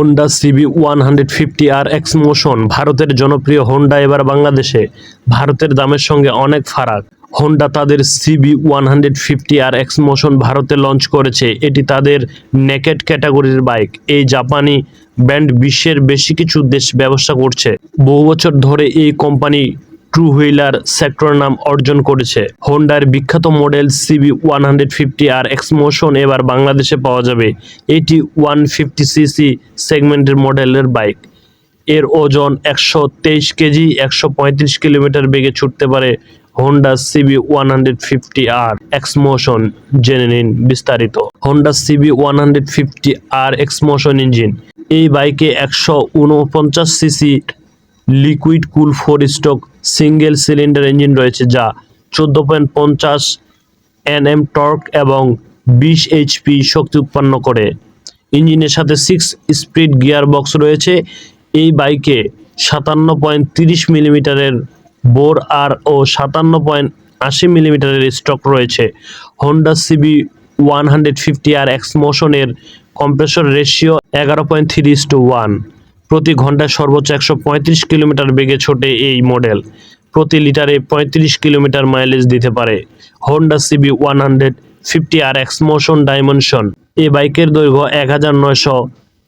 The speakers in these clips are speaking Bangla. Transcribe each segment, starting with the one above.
Honda CB one hundred fifty R X motion ভারতের জনপ্রিয় হোন্ডা এবার বাংলাদেশে। ভারতের দামের সঙ্গে অনেক ফারাক। হোন্ডা তাদের CB one hundred fifty R X motion ভারতে লঞ্চ করেছে। এটি তাদের নেকেট ক্যাটাগরির বাইক এই জাপানি ব্র্যান্ড বিশ্বের বেশি কিছু দেশ ব্যবসা করছে। বহু বছর ধরে এই কোম্পানি ট্রু হুইলার সেক্টর নাম অর্জন করেছে। হোন্ডার বিখ্যাত model CB one hundred fifty R X motion এবার বাংলাদেশে পাওয়া যাবে। এটি ওয়ান ফিফটি সিসি সেগমেন্টের মডেলের বাইক। এর ওজন একশো তেইশ কেজি, একশো পঁয়ত্রিশ কিলোমিটার বেগে ছুটতে পারে Honda CB one hundred fifty R X motion জেনে নিন বিস্তারিত। Honda CB one hundred fifty R X motion engine এই বাইকে একশো উনপঞ্চাশ CC liquid cool four stroke single cylinder engine রয়েছে যা চোদ্দ পয়েন্ট পঞ্চাশ এনএম টর্ক এবং বিশ এইচপি শক্তি উৎপন্ন করে। ইঞ্জিনের সাথে সিক্স স্পিড গিয়ার বক্স রয়েছে। এই বাইকে সাতান্ন পয়েন্ট তিরিশ মিলিমিটারের বোর আর ও সাতান্ন পয়েন্ট আশি মিলিমিটারের স্টক রয়েছে। Honda CB one hundred fifty R X মোশনের compressor ratio এগারো পয়েন্ট থ্রি টু ওয়ান প্রতি ঘন্টায় সর্বোচ্চ একশো পঁয়ত্রিশ কিলোমিটার বেগে ছোটে এই মডেল। প্রতি লিটারে পঁয়ত্রিশ কিলোমিটার মাইলেজ দিতে পারে। Honda CB one hundred fifty R X motion dimension এই বাইকের দৈর্ঘ্য এক হাজার নয়শো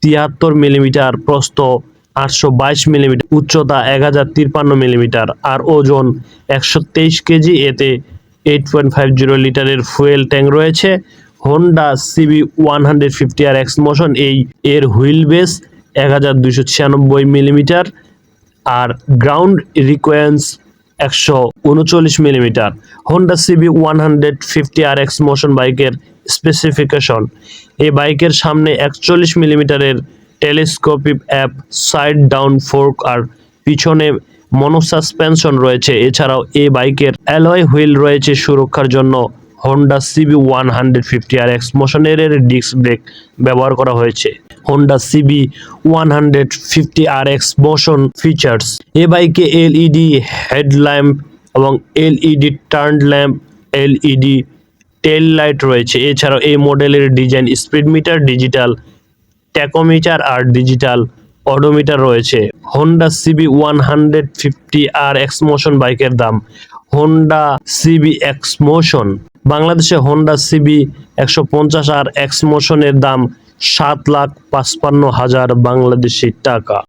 তিয়াত্তর মিলিমিটার, প্রস্থ আটশো বাইশ মিলিমিটার, উচ্চতা এক হাজার তিপ্পান্ন মিলিমিটার আর ওজন একশো তেইশ কেজি। এতে এইট পয়েন্ট ফাইভ জিরো লিটারের ফুয়েল ট্যাঙ্ক রয়েছে। Honda CB one hundred fifty R X motion এই এর হুইল বেস এক হাজার দুশো ছিয়ানব্বই মিলিমিটার আর গ্রাউন্ড রিকোয়েন্স একশো উনচল্লিশ millimetre. Honda CB one hundred fifty R X motion বাইকের স্পেসিফিকেশন এই বাইকের সামনে একচল্লিশ মিলিমিটারের telescopic upside down fork আর পিছনে মনোসাসপেনশন রয়েছে। এছাড়াও এই বাইকের অ্যালয় হুইল রয়েছে সুরক্ষার জন্য। Honda CB one hundred fifty R X মোশনের disc brake ব্যবহার করা হয়েছে। Honda CB one hundred fifty R X motion features এ বাইকে এলইডি হেডল্যাম্প এবং LED turn lamp LED tail light রয়েছে। এছাড়াও এই মডেলের design speed meter digital tachometer আর ডিজিটাল অডোমিটার রয়েছে। Honda CB one hundred fifty R X motion বাইকের দাম। হোন্ডা সিবি এক্স মোশন বাংলাদেশে হোন্ডা সিবি একশো পঞ্চাশ আর এক্স মোশনের দাম সাত লাখ পাঁচপান্ন হাজার বাংলাদেশি টাকা।